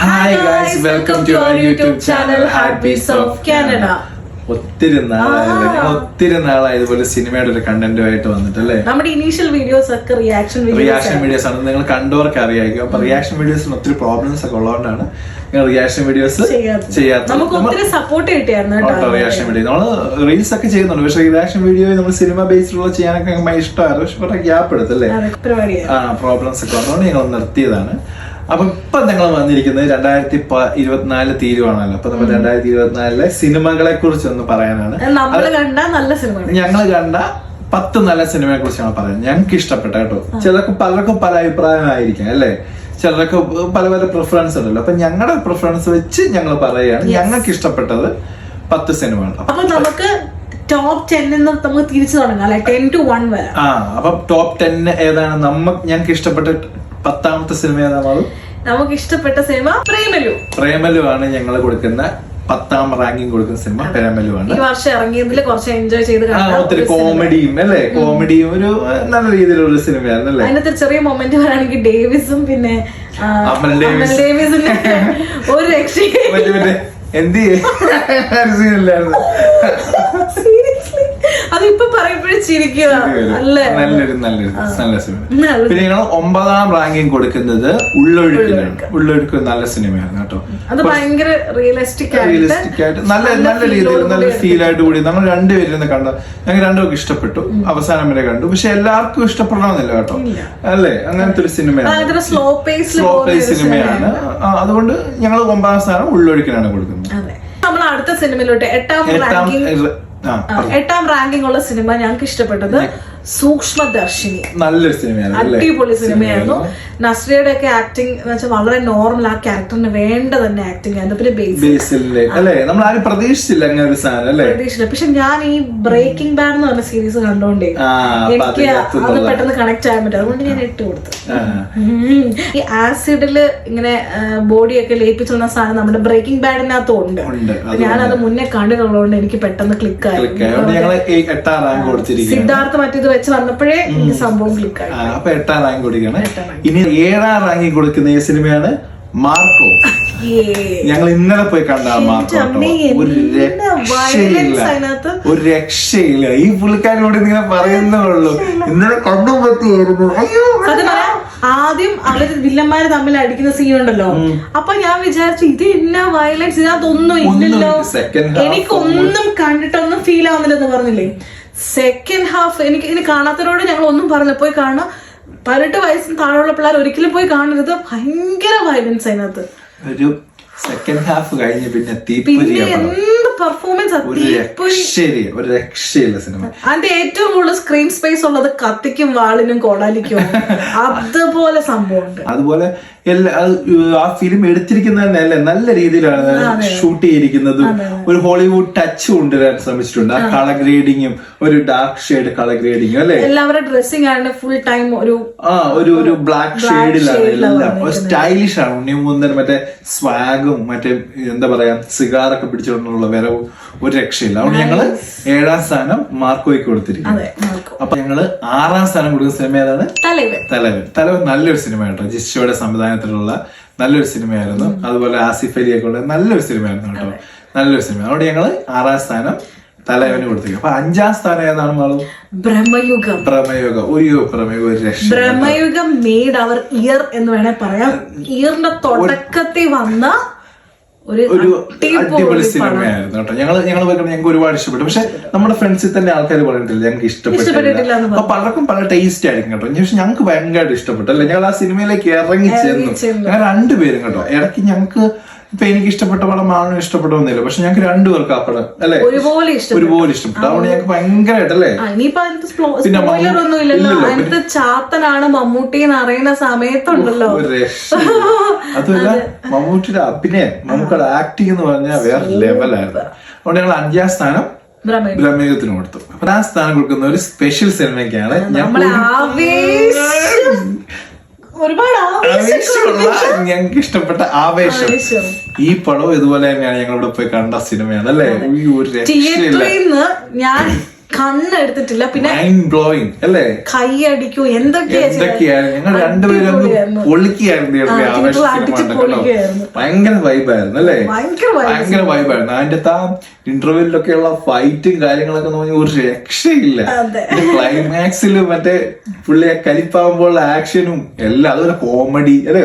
Hi guys welcome to our YouTube channel Happies of Canada ഒത്തിരി നാളായല്ലേ? ഒത്തിരി നാളായി ഇതുപോലെ സിനിമയുടെ ഒരു കണ്ടന്റുമായിട്ട് വന്നിട്ടല്ലേ? നമ്മുടെ ഇനീഷ്യൽ വീഡിയോസ് ഒക്കെ റിയാക്ഷൻ റിയാക്ഷൻ വീഡിയോസ് ആണ്. നിങ്ങൾ കണ്ടവർക്ക് അറിയായിരിക്കും. അപ്പൊ റിയാക്ഷൻ വീഡിയോസിന് ഒത്തിരി പ്രോബ്ലംസ് ഒക്കെ ഉള്ളതുകൊണ്ടാണ് reaction videos support reaction video നമ്മൾ റീൽസ് ഒക്കെ ചെയ്യുന്നുണ്ട്. പക്ഷേ റിയാക്ഷൻ വീഡിയോ നമ്മൾ സിനിമ ബേസ്ഡുള്ള ചെയ്യാനൊക്കെ ഇഷ്ടമായിരുന്നു. പക്ഷെ കുറെ ഗ്യാപ്പ് എടുത്തല്ലേ? ആ പ്രോബ്ലംസ് ഒക്കെ വന്നതുകൊണ്ട് ഞങ്ങൾ നിർത്തിയതാണ്. അപ്പൊ ഇപ്പൊ ഞങ്ങൾ വന്നിരിക്കുന്നത് രണ്ടായിരത്തി ഇരുപത്തിനാല് തീരുവാണല്ലോ. അപ്പൊ നമ്മൾ രണ്ടായിരത്തി ഇരുപത്തിനാലിലെ സിനിമകളെ കുറിച്ച് ഒന്ന് പറയാനാണ് സിനിമ ഞങ്ങൾ കണ്ട പത്ത് നല്ല സിനിമയെ കുറിച്ചാണ് പറയുന്നത്. ഞങ്ങൾക്ക് ഇഷ്ടപ്പെട്ട കേട്ടോ. ചിലർക്ക് പലർക്കും പല അഭിപ്രായമായിരിക്കും അല്ലേ? ചിലർക്ക് പല പല പ്രിഫറൻസ് ഉണ്ടല്ലോ. അപ്പൊ ഞങ്ങളുടെ പ്രിഫറൻസ് വെച്ച് ഞങ്ങൾ പറയുകയാണ്. ഞങ്ങൾക്ക് ഇഷ്ടപ്പെട്ടത് പത്ത് സിനിമകൾ. അപ്പൊ നമുക്ക് ടോപ്പ് ടെന്നിൽ നമുക്ക് തിരിച്ചു തുടങ്ങാം ടെൻ ടു വൺ വരെ. ആ അപ്പൊ ടോപ്പ് ടെൻ ഏതാണ് നമുക്ക് ഞങ്ങൾക്ക് ഇഷ്ടപ്പെട്ട പത്താമത്തെ സിനിമ ഏതാണ് നമുക്ക് ഇഷ്ടപ്പെട്ട സിനിമ പ്രേമലു. പ്രേമലു ആണ് ഞങ്ങൾ കൊടുക്കുന്ന പത്താം റാങ്കിങ് കൊടുക്കുന്ന സിനിമ പ്രേമലു ആണ്. ഈ വർഷം ഇറങ്ങിയതിൽ കുറച്ച് എൻജോയ് ചെയ്ത് ഒത്തിരി കോമഡിയും അല്ലേ? കോമഡിയും ഒരു നല്ല രീതിയിലുള്ള സിനിമയാണ് അല്ലേ? അതിനകത്ത് ചെറിയ മൊമെന്റ് പറയുകയാണെങ്കിൽ ഡേവിസും പിന്നെ ഡേവിസിന്റെ ഒരു രക്ഷയും മറ്റേ എന്ത് സീനില്ലായിരുന്നു അതിപ്പോ പറയുമ്പോഴും ചിരിക്കുക അല്ലേ? നല്ലൊരു നല്ലൊരു നല്ല സിനിമ. പിന്നെ ഞങ്ങൾ ഒമ്പതാം റാങ്കിങ് കൊടുക്കുന്നത് ഉള്ളൊഴുക്കിലാണ് ഉള്ളൊഴുക്ക്. നല്ല സിനിമയാണ് കേട്ടോ. അത് ഭയങ്കര റിയലിസ്റ്റിക് റിയലിസ്റ്റിക് ആയിട്ട് നല്ല നല്ല രീതിയിൽ നല്ല ഫീൽ ആയിട്ട് കൂടി നമ്മൾ രണ്ടുപേരും കണ്ട. ഞങ്ങൾ രണ്ടുപേർക്ക് ഇഷ്ടപ്പെട്ടു. അവസാനം വരെ കണ്ടു. പക്ഷെ എല്ലാവർക്കും ഇഷ്ടപ്പെടണമെന്നില്ല കേട്ടോ. അല്ലേ? അങ്ങനത്തെ ഒരു സിനിമയാണ്. സ്ലോ പേസ് സിനിമയാണ്. അതുകൊണ്ട് ഞങ്ങൾ ഒമ്പതാം സ്ഥാനം ഉള്ളൊഴുക്കിനാണ് കൊടുക്കുന്നത്. നമ്മൾ അടുത്ത സിനിമയിലോട്ട് എട്ടാം റാങ്കിങ് എട്ടാം റാങ്കിങ് ഉള്ള സിനിമ ഞങ്ങൾക്ക് ഇഷ്ടപ്പെട്ടത് സൂക്ഷ്മദർശിനി. നല്ലൊരു സിനിമയാണ് അടിപൊളി സിനിമയായിരുന്നു. നസ്രിയുടെ ഒക്കെ ആക്ടിങ് എന്ന് വെച്ചാൽ വളരെ നോർമൽ ആ ക്യാരക്ടറിന് വേണ്ട തന്നെ ആക്ടിങ് ആയിരുന്നു. പിന്നെ ബേസ് ബേസിലെ അല്ലേ? നമ്മൾ ആരും പ്രതീക്ഷിച്ചില്ല അങ്ങനെ ഒരു സാധനം അല്ലേ? പ്രതീക്ഷിച്ചില്ല. പക്ഷെ ഞാൻ ഈ ബ്രേക്കിംഗ് ബാഡ് എന്ന് പറഞ്ഞ സീരീസ് കണ്ടോണ്ടേ എനിക്ക് അത് പെട്ടെന്ന് കണക്ട് ചെയ്യാൻ പറ്റും. അതുകൊണ്ട് ഞാൻ ഇട്ട് കൊടുത്തു. ഈ ആസിഡിൽ ഇങ്ങനെ ബോഡിയൊക്കെ ലയിപ്പിച്ചുള്ള സാധനം നമ്മുടെ ബ്രേക്കിംഗ് ബാഡിനകത്ത് ഉണ്ട്. ഞാൻ അത് മുന്നേ കണ്ടിട്ടുള്ളതുകൊണ്ട് എനിക്ക് പെട്ടെന്ന് ക്ലിക്ക് ആയി. സിദ്ധാർത്ഥ മറ്റേത് വെച്ച് വന്നപ്പോഴേ എനിക്ക് സംഭവം അപ്പൊ എട്ടാം റാങ്ക് കൊടുക്കുകയാണ്. ഇനി ഏഴാം റാങ്കിൽ കൊടുക്കുന്ന ഈ സിനിമയാണ് മാർക്കോ. ഞങ്ങൾ ഇന്നലെ പോയി കണ്ട മാർക്കോ ഒരു രക്ഷയില്ല. ഒരു രക്ഷയില്ല. ഈ പുള്ളിക്കാരോട് ഇങ്ങനെ പറയുന്നേ ഉള്ളൂ. ഇന്നലെ കണ്ടു പറ്റിയായിരുന്നു അയ്യോ ആദ്യം അവർ വില്ലന്മാര് തമ്മിൽ അടിക്കുന്ന സീൻ ഉണ്ടല്ലോ. അപ്പൊ ഞാൻ വിചാരിച്ചു ഇത് എന്നാ വയലൻസ് ഇതിനകത്തൊന്നും ഇല്ലല്ലോ. എനിക്കൊന്നും കണ്ടിട്ടൊന്നും ഫീൽ ആവുന്നില്ലെന്ന് പറഞ്ഞില്ലേ? സെക്കൻഡ് ഹാഫ് എനിക്ക് ഇനി കാണാത്തവരോട് ഞങ്ങൾ ഒന്നും പറഞ്ഞില്ല. പോയി കാണുക. പതിനെട്ട് വയസ്സിന് താഴെയുള്ള പിള്ളേർ ഒരിക്കലും പോയി കാണരുത്. ഭയങ്കര വയലൻസ് അതിനകത്ത്. ഒരു സെക്കൻഡ് ഹാഫ് കഴിഞ്ഞ് പിന്നെ പിന്നെ എന്ത് പെർഫോമൻസ് ഒരു രക്ഷയില്ല? ഒരു രക്ഷയില്ല സിനിമ? അതിന്റെ ഏറ്റവും കൂടുതൽ സ്ക്രീൻ സ്പേസ് ഉള്ളത് കത്തിക്കും വാളിനും കോടാലിക്കും. അതുപോലെ സംഭവമുണ്ട്. അതുപോലെ എല്ലാ ആ ഫിലിം എടുത്തിരിക്കുന്നത് തന്നെ അല്ലേ? നല്ല രീതിയിലാണ് ഷൂട്ട് ചെയ്തിരിക്കുന്നതും. ഒരു ഹോളിവുഡ് ടച്ച് കൊണ്ടുവരാൻ ശ്രമിച്ചിട്ടുണ്ട്. ആ കളർ ഗ്രേഡിങ്ങും ഒരു ഡാർക്ക് ഷെയ്ഡ് കളർ ഗ്രേഡിങ്ങും അല്ലേ? എല്ലാവരുടെ ഡ്രസ്സിംഗ് ആണ് ഫുൾ ടൈം ഒരു ആ ഒരു ഒരു ബ്ലാക്ക് ഷെയ്ഡിലാണ് എല്ലാം. സ്റ്റൈലിഷ് ആണ്. ഉണ്ണിമുന്തൻ മറ്റേ സ്വാഗും മറ്റേ എന്താ പറയാ സിഗാറൊക്കെ പിടിച്ചുകൊണ്ടുള്ള വരവും ഒരു രക്ഷയില്ല. അതുകൊണ്ട് ഞങ്ങൾ ഏഴാം സ്ഥാനം മാർക്കോയ്ക്ക് കൊടുത്തിരിക്കും അതെ നോക്കൂ. അപ്പൊ ഞങ്ങൾ ആറാം സ്ഥാനം കൊടുക്കുന്ന സിനിമ ഏതാണ്? തലവൻ. തലവൻ. നല്ലൊരു സിനിമ കേട്ടോ. ജിഷോയുടെ സംവിധാനത്തിലുള്ള നല്ലൊരു സിനിമയായിരുന്നു. അതുപോലെ ആസിഫ് അലിയൊക്കെ ഉള്ള നല്ലൊരു സിനിമയായിരുന്നു കേട്ടോ. നല്ലൊരു സിനിമ. അതുകൊണ്ട് ഞങ്ങൾ ആറാം സ്ഥാനം തലവന് കൊടുത്തിരിക്കും അപ്പൊ അഞ്ചാം സ്ഥാനം ഏതാണ് മാളും? ബ്രഹ്മയുഗം. ബ്രഹ്മയുഗം. ഒരു പ്രമേയം ഒരു രക്ഷ ബ്രഹ്മയുഗം മെയ്ഡ് അവർ ഇയർ എന്ന് വേണേ പറയാം. ഇയറിന്റെ തുടക്കത്തിൽ വന്ന ഒരു അടിപൊളി സിനിമയായിരുന്നു കേട്ടോ. ഞങ്ങൾ ഞങ്ങൾ പോയി ഞങ്ങൾക്ക് ഒരുപാട് ഇഷ്ടപ്പെട്ടു. പക്ഷെ നമ്മുടെ ഫ്രണ്ട്സിൽ തന്നെ ആൾക്കാർ പറഞ്ഞിട്ടില്ല ഞങ്ങൾക്ക് ഇഷ്ടപ്പെട്ടില്ല. അപ്പൊ പലർക്കും പല ടേസ്റ്റ് ആയിരിക്കും കേട്ടോ. പക്ഷെ ഞങ്ങൾക്ക് ഭയങ്കരമായിട്ട് ഇഷ്ടപ്പെട്ടു അല്ലെ ഞങ്ങൾ ആ സിനിമയിലേക്ക് ഇറങ്ങി ചെന്നു. ഞങ്ങൾ രണ്ടുപേരും കേട്ടോ. ഇടയ്ക്ക് ഞങ്ങൾക്ക് ഇപ്പൊ എനിക്ക് ഇഷ്ടപ്പെട്ട പടം ആണോ ഇഷ്ടപ്പെട്ടൊന്നുമില്ല പക്ഷെ ഞങ്ങൾക്ക് രണ്ടുപേർക്ക് ആ പടം അല്ലെ? ഒരുപോലെ ഒരുപോലെ ഇഷ്ടപ്പെട്ടു. അതുകൊണ്ട് ഞങ്ങൾക്ക് ഇനിയിപ്പോ അതിനകത്ത് പിന്നെ ചാത്തനാണ് മമ്മൂട്ടി എന്ന് അറിയുന്ന സമയത്തുണ്ടല്ലോ. അതുമല്ല മമ്മൂട്ടിയുടെ അഭിനയം മമ്മൂക്കയുടെ ആക്ടിങ് എന്ന് പറഞ്ഞാൽ വേറെ ലെവലായിരുന്നു അതുകൊണ്ട് ഞങ്ങൾ അഞ്ചാം സ്ഥാനം ബ്രഹ്മയുഗം ബ്രഹ്മയുഗത്തിന് കൊടുത്തു. അപ്പൊ ആ സ്ഥാനം കൊടുക്കുന്ന ഒരു സ്പെഷ്യൽ സിനിമയ്ക്കാണ് ഞങ്ങൾക്ക് ഇഷ്ടപ്പെട്ട ആവേശം. ഈ പടവും ഇതുപോലെ തന്നെയാണ് ഞങ്ങൾ ഇവിടെ പോയി കണ്ട സിനിമയാണ് അല്ലേ? ഈ ഒരു രക്ഷയില്ല. ഞാൻ കണ്ണെടുത്തിട്ടില്ല. പിന്നെ ബ്ലോയിങ് അല്ലേ? കൈയടിക്കൂ? എന്തൊക്കെയായിരുന്നു. ഭയങ്കര വൈബായിരുന്നു അല്ലേ? ഭയങ്കര വൈബായിരുന്നു അതിന്റെ ഇന്റർവ്യൂലൊക്കെയുള്ള ഫൈറ്റും കാര്യങ്ങളൊക്കെ എന്ന് പറഞ്ഞാൽ ഒരു രക്ഷയില്ല. ക്ലൈമാക്സിൽ മറ്റേ പുള്ളിയെ കലിപ്പാകുമ്പോൾ ആക്ഷനും എല്ലാം അതുപോലെ കോമഡി അല്ലെ.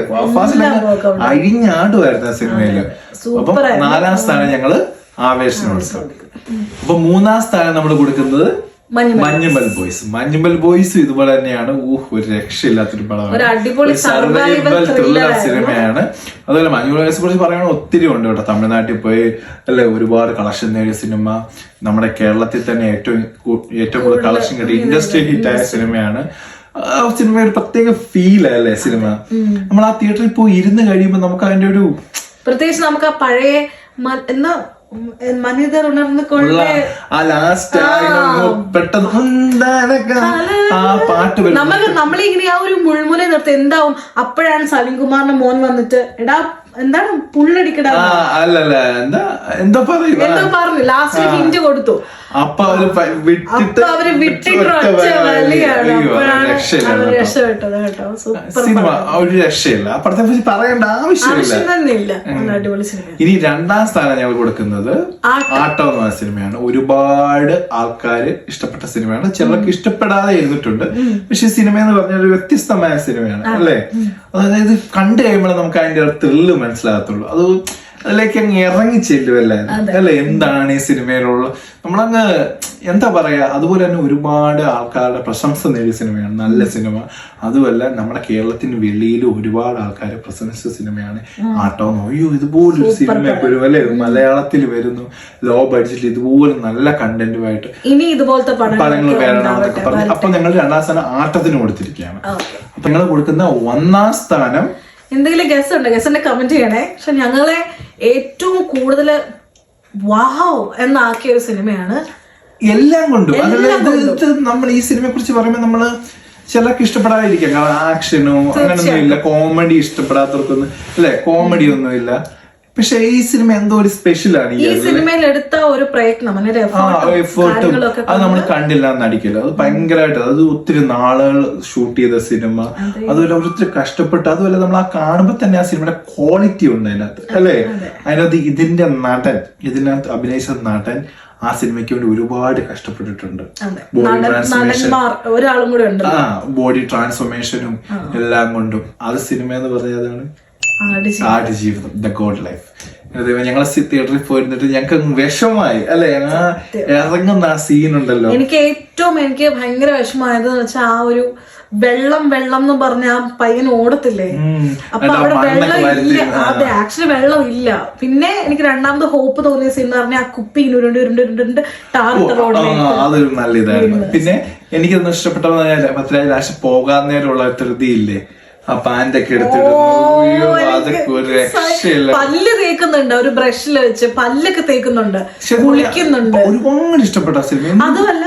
അഴിഞ്ഞാടുമായിരുന്നു ആ സിനിമയിൽ. അപ്പൊ നാലാം സ്ഥാനം ഞങ്ങൾ ആവേശനോത്സവം അപ്പൊ മൂന്നാം സ്ഥാനം നമ്മൾ കൊടുക്കുന്നത് മഞ്ഞുമൽ ബോയ്സ്. മഞ്ഞുമൽ ബോയ്സ് ഇതുപോലെ തന്നെയാണ്. ഊഹ് ഒരു രക്ഷയില്ലാത്തൊരു പടമാണ്. thriller ആയിരുന്നു. സിനിമയാണ്. അതുപോലെ മഞ്ഞുമൽ ബോയ്സ് കുറിച്ച് പറയുകയാണെങ്കിൽ ഒത്തിരി ഉണ്ട് കേട്ടോ. തമിഴ്നാട്ടിൽ പോയി അല്ലെ ഒരുപാട് കളക്ഷൻ നേടിയ സിനിമ. നമ്മുടെ കേരളത്തിൽ തന്നെ ഏറ്റവും ഏറ്റവും കൂടുതൽ കളക്ഷൻ കിട്ടിയ ഇൻഡസ്ട്രി ഹിറ്റ് ആയ സിനിമയാണ്. ആ സിനിമ ഒരു പ്രത്യേക ഫീൽ അല്ലേ സിനിമ? നമ്മൾ ആ തിയേറ്ററിൽ പോയി ഇരുന്ന് കഴിയുമ്പോൾ നമുക്ക് അതിന്റെ ഒരു പ്രത്യേകിച്ച് നമുക്ക് ആ പഴയ എന്നാ മനിതർ ഉണർന്ന് ആ ലാസ്റ്റ് പെട്ടെന്ന് ആ പാട്ട് നമ്മൾ നമ്മളിങ്ങനെ ആ ഒരു മുൾമുന നിർത്തി എന്താവും? അപ്പോഴാണ് സലിംകുമാറിന്റെ മോൻ വന്നിട്ട് എടാ എന്താണ് പുള്ളടിക്കടാ അല്ലല്ല എന്താ എന്താ പറയുക? എന്തോ പറഞ്ഞു ലാസ്റ്റ് ഹിന്റ് കൊടുത്തു. അപ്പൊ അവർ വിട്ടിട്ട് അവർ വിട്ടിട്ട് കേട്ടോ. രക്ഷപ്പെട്ടത് കേട്ടോ. സൂപ്പർ സിനിമ ഒരു രക്ഷയില്ല. അപ്പുറത്തെ പറ്റി പറയേണ്ട ആവശ്യമില്ല. ഇനി രണ്ടാം സ്ഥാനം ഞങ്ങൾ കൊടുക്കുന്നത് ആട്ടം. എന്ന പറഞ്ഞ സിനിമയാണ്. ഒരുപാട് ആൾക്കാർ ഇഷ്ടപ്പെട്ട സിനിമയാണ്. ചിലർക്ക് ഇഷ്ടപ്പെടാതെ ഇരുന്നിട്ടുണ്ട് പക്ഷെ സിനിമ എന്ന് പറഞ്ഞാൽ ഒരു വ്യത്യസ്തമായ സിനിമയാണ് അല്ലേ? അതായത് കണ്ടു കഴിയുമ്പോൾ നമുക്ക് അതിന്റെ ത്രില്ല് മനസ്സിലാകത്തുള്ളൂ. അത് അതിലേക്ക് അങ്ങ് ഇറങ്ങി ചെല്ലുമല്ലേ അല്ലെ? എന്താണ് ഈ സിനിമയിലുള്ള നമ്മളങ്ങ് എന്താ പറയാ അതുപോലെ തന്നെ ഒരുപാട് ആൾക്കാരുടെ പ്രശംസ നേടിയ സിനിമയാണ്. നല്ല സിനിമ. അതുമല്ല നമ്മുടെ കേരളത്തിന് വെളിയിൽ ഒരുപാട് ആൾക്കാർ പ്രശംസിച്ച സിനിമയാണ് ആട്ടോ അയ്യോ ഇതുപോലൊരു സിനിമ വരും അല്ലെ? മലയാളത്തിൽ വരുന്നു. ലോ ബഡ്ജറ്റിൽ ഇതുപോലെ നല്ല കണ്ടന്റുമായിട്ട് ഇനി ഇതുപോലത്തെ പടങ്ങൾ വരണമെന്നൊക്കെ പറഞ്ഞു. അപ്പൊ ഞങ്ങൾ രണ്ടാം സ്ഥാനം ആട്ടത്തിന് കൊടുത്തിരിക്കുകയാണ്. അപ്പൊ ഞങ്ങൾ കൊടുക്കുന്ന ഒന്നാം സ്ഥാനം എന്തെങ്കിലും ഗസ് ഉണ്ട്? ഗസിന്റെ കമന്റ് ചെയ്യണേ. പക്ഷെ ഞങ്ങളെ ഏറ്റവും കൂടുതൽ വാവ് എന്നാക്കിയ ഒരു സിനിമയാണ്. എല്ലാം കൊണ്ടും. നമ്മൾ ഈ സിനിമയെ കുറിച്ച് പറയുമ്പോൾ നമ്മൾ ചിലർക്ക് ഇഷ്ടപ്പെടാതിരിക്കാം. കാരണം ആക്ഷനോ അങ്ങനൊന്നും ഇല്ല കോമഡി ഇഷ്ടപ്പെടാത്തവർക്കൊന്നും അല്ലെ? കോമഡി ഒന്നും ഇല്ല പക്ഷെ ഈ സിനിമ എന്തോ ഒരു സ്പെഷ്യലാണ് ഈ ഈ സിനിമയിൽ എടുത്ത ഒരു പ്രയത്നം എഫേർട്ടും അത് നമ്മൾ കണ്ടില്ല നടിക്കില്ല. അത് ഭയങ്കരമായിട്ട് അത് ഒത്തിരി നാളുകൾ ഷൂട്ട് ചെയ്ത സിനിമ അതുപോലെ ഒത്തിരി കഷ്ടപ്പെട്ട് അതുപോലെ നമ്മൾ ആ കാണുമ്പോൾ തന്നെ ആ സിനിമയുടെ ക്വാളിറ്റി ഉണ്ട് അതിനകത്ത് അല്ലേ? അതിനകത്ത് ഇതിന്റെ നടൻ ഇതിനകത്ത് അഭിനയിച്ച നടൻ ആ സിനിമയ്ക്ക് വേണ്ടി ഒരുപാട് കഷ്ടപ്പെട്ടിട്ടുണ്ട്. ബോഡി ട്രാൻസ്ഫോർമേഷൻ ഒരാളും കൂടെ ഉണ്ട്. ആ ബോഡി ട്രാൻസ്ഫോർമേഷനും എല്ലാം കൊണ്ടും. അത് സിനിമ എന്ന് പറഞ്ഞതാണ് ആടി ജീവിതം? ദ ഗോഡ് ലൈഫ് ഞങ്ങൾ തിയേറ്ററിൽ പോയിരുന്നിട്ട് ഞങ്ങൾക്ക് വിഷമായി. അല്ലെ? ആ ഇറങ്ങുന്ന ആ സീൻ ഉണ്ടല്ലോ. എനിക്ക് ഏറ്റവും എനിക്ക് ഭയങ്കര വിഷമായത് വെച്ചാൽ ആ ഒരു വെള്ളം വെള്ളം എന്ന് പറഞ്ഞ ആ പയ്യൻ ഓടത്തില്ലേ. അപ്പൊ അവിടെ വെള്ളം ഇല്ല. അതെ ആക്ച്വലി വെള്ളം ഇല്ല. പിന്നെ എനിക്ക് രണ്ടാമത് ഹോപ്പ് തോന്നിയ സീൻ എന്ന് പറഞ്ഞാൽ ആ കുപ്പി ഉരുണ്ട് ഉരുണ്ട് ഉരുണ്ട് ടാറിട്ട ആ, റോഡിലേക്ക് അതൊരു നല്ല ഇതായിരുന്നു. പിന്നെ എനിക്കൊന്നും പറഞ്ഞാൽ പത്തിരായി ലാസ്റ്റ് പോകാൻ നേരമുള്ള ധൃതിയില്ലേ? ആ പാന്റ് ഒക്കെ എടുത്തിടുന്നു അയ്യോ അതൊക്കെ ഒരു രക്ഷയില്ല. പല്ല് തേക്കുന്നുണ്ട്. ഒരു ബ്രഷിൽ വെച്ച് പല്ലൊക്കെ തേക്കുന്നുണ്ട്. കുളിക്കുന്നുണ്ട്. ഒരുപാട് ഇഷ്ടപ്പെട്ട സിനിമ. അതുമല്ല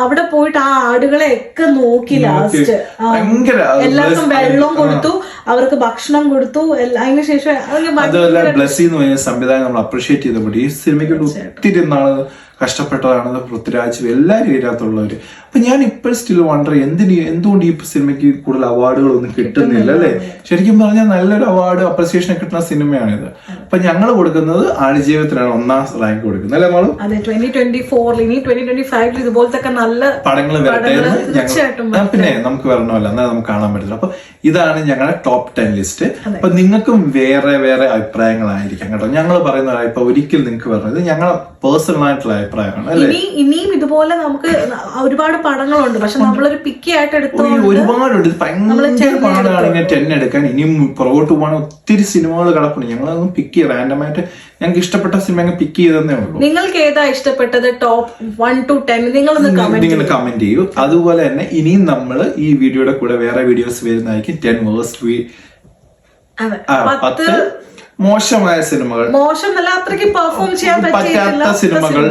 അവിടെ പോയിട്ട് ആ ആടുകളെ ഒക്കെ നോക്കി ലാസ്റ്റ് എല്ലാവർക്കും വെള്ളം കൊടുത്തു. അവർക്ക് ഭക്ഷണം കൊടുത്തു അതിന് ശേഷം സംവിധാനം നമ്മൾ അപ്രീഷിയേറ്റ് ചെയ്തപ്പോൾ ഈ സിനിമയ്ക്ക് ഒത്തിരി നാൾ കഷ്ടപ്പെട്ടതാണ് പൃഥ്വിരാജ് എല്ലാവരും ഇതിനകത്തുള്ളവര്. അപ്പൊ ഞാൻ ഇപ്പോഴും സ്റ്റിൽ വണ്ടർ എന്തിന് എന്തുകൊണ്ട് ഈ സിനിമയ്ക്ക് കൂടുതൽ അവാർഡുകളൊന്നും കിട്ടുന്നില്ല അല്ലേ? ശരിക്കും പറഞ്ഞാൽ നല്ലൊരു അവാർഡ് അപ്രിസിയേഷൻ കിട്ടുന്ന സിനിമയാണിത്. അപ്പൊ ഞങ്ങൾ കൊടുക്കുന്നത് ആടുജീവിതത്തിനാണ് ഒന്നാം റാങ്ക് കൊടുക്കുന്നത്. അല്ലേ മോളും? അതെ ട്വന്റി ട്വന്റി ഫോറിൽ ഇനി ട്വന്റി ട്വന്റി ഫൈവിൽ ഇതുപോലത്തെ നല്ല പടങ്ങൾ വരട്ടെ തീർച്ചയായിട്ടും പിന്നെ നമുക്ക് വരണമല്ലോ. എന്നാൽ നമുക്ക് കാണാൻ പറ്റില്ല അപ്പൊ ഇതാണ് ഞങ്ങളുടെ ടോപ്പ് ടെൻ ലിസ്റ്റ് അപ്പൊ നിങ്ങൾക്കും വേറെ വേറെ അഭിപ്രായങ്ങളായിരിക്കാം കേട്ടോ. ഞങ്ങൾ പറയുന്ന ഇപ്പൊ ഒരിക്കൽ നിങ്ങൾക്ക് പറഞ്ഞത് ഞങ്ങളെ പേഴ്സണൽ ആയിട്ടുള്ള അഭിപ്രായമാണ് അല്ലെ? ഇനി ഇനിയും ഇതുപോലെ നമുക്ക് ഒരുപാട് പടങ്ങളുണ്ട്. പക്ഷെ നമ്മളൊരു പിക്കി ആയിട്ട് എടുത്തു ഒരുപാടുണ്ട്. ഭയങ്കര പാടാണ് ഇങ്ങനെ ടെൻ എടുക്കാൻ. ഇനിയും പുറകോട്ട് പോകാൻ ഒത്തിരി സിനിമകൾ കിടപ്പുണ്ട്. ഞങ്ങളതൊന്നും പിക്ക് ചെയ്യാം റാൻഡമായിട്ട് ഞങ്ങൾക്ക് ഇഷ്ടപ്പെട്ട സിനിമ അങ്ങ് പിക്ക് ചെയ്തതന്നേ ഉള്ളൂ. നിങ്ങൾക്ക് ഏതാ ഇഷ്ടപ്പെട്ടത്? ടോപ്പ് വൺ ടു ടെൻ നിങ്ങളൊന്ന് നിങ്ങൾ കമന്റ് ചെയ്യൂ. അതുപോലെ തന്നെ ഇനിയും നമ്മൾ ഈ വീഡിയോയുടെ കൂടെ വേറെ വീഡിയോസ് വരുന്നതായിരിക്കും. ടെൻ വേഴ്സ് അതെ. പത്ത് മോശമായ സിനിമകൾ. മോശം അത്രയ്ക്ക് പെർഫോം ചെയ്യാൻ പറ്റാത്ത സിനിമകൾ.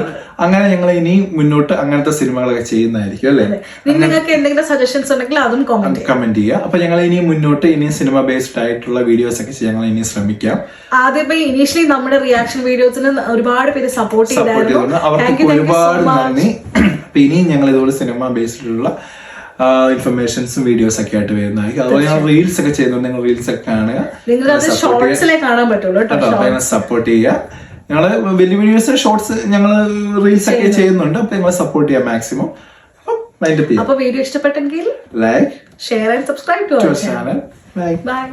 അങ്ങനെ ഞങ്ങൾ ഇനി മുന്നോട്ട് അങ്ങനത്തെ സിനിമകളൊക്കെ ചെയ്യുന്നതായിരിക്കും അല്ലേ? നിങ്ങൾക്ക് എന്തെങ്കിലും സജഷൻസ് ഉണ്ടെങ്കിൽ അതും കമന്റ് കമന്റ് ചെയ്യുക. അപ്പൊ ഞങ്ങൾ ഇനി മുന്നോട്ട് ഇനി സിനിമ ബേസ്ഡ് ആയിട്ടുള്ള വീഡിയോസ് ഒക്കെ ചെയ്യാൻ ഞങ്ങൾ ഇനി ശ്രമിക്കാം. ആദ്യമേ ഇനീഷ്യലി നമ്മുടെ റിയാക്ഷൻ വീഡിയോസിന് ഒരുപാട് പേര് സപ്പോർട്ട് ചെയ്തായിരുന്നു. അവർക്ക് ഒരുപാട് നന്ദി. അപ്പൊ ഇനിയും ഞങ്ങൾ ഇതുപോലെ സിനിമ ബേസ്ഡ് ബേസ്ഡിലുള്ള ഇൻഫർമേഷൻസും വീഡിയോസ് ഒക്കെ ആയിട്ട് വരുന്നതായിരിക്കും. അതുപോലെ ഞാൻ റീൽസ് ഒക്കെ ചെയ്യുന്നുണ്ട്. നിങ്ങൾ റീൽസ് ഒക്കെ കാണുക. സപ്പോർട്ട് ചെയ്യുക. ഞങ്ങൾ വലിയ വീഡിയോസ് ഷോർട്സ് ഞങ്ങൾ റീൽസ് ഒക്കെ ചെയ്യുന്നുണ്ട്. അപ്പൊ ഞങ്ങൾ സപ്പോർട്ട് ചെയ്യാം മാക്സിമം അപ്പൊ വീഡിയോ ഇഷ്ടപ്പെട്ടെങ്കിൽ like share and subscribe to channel bye bye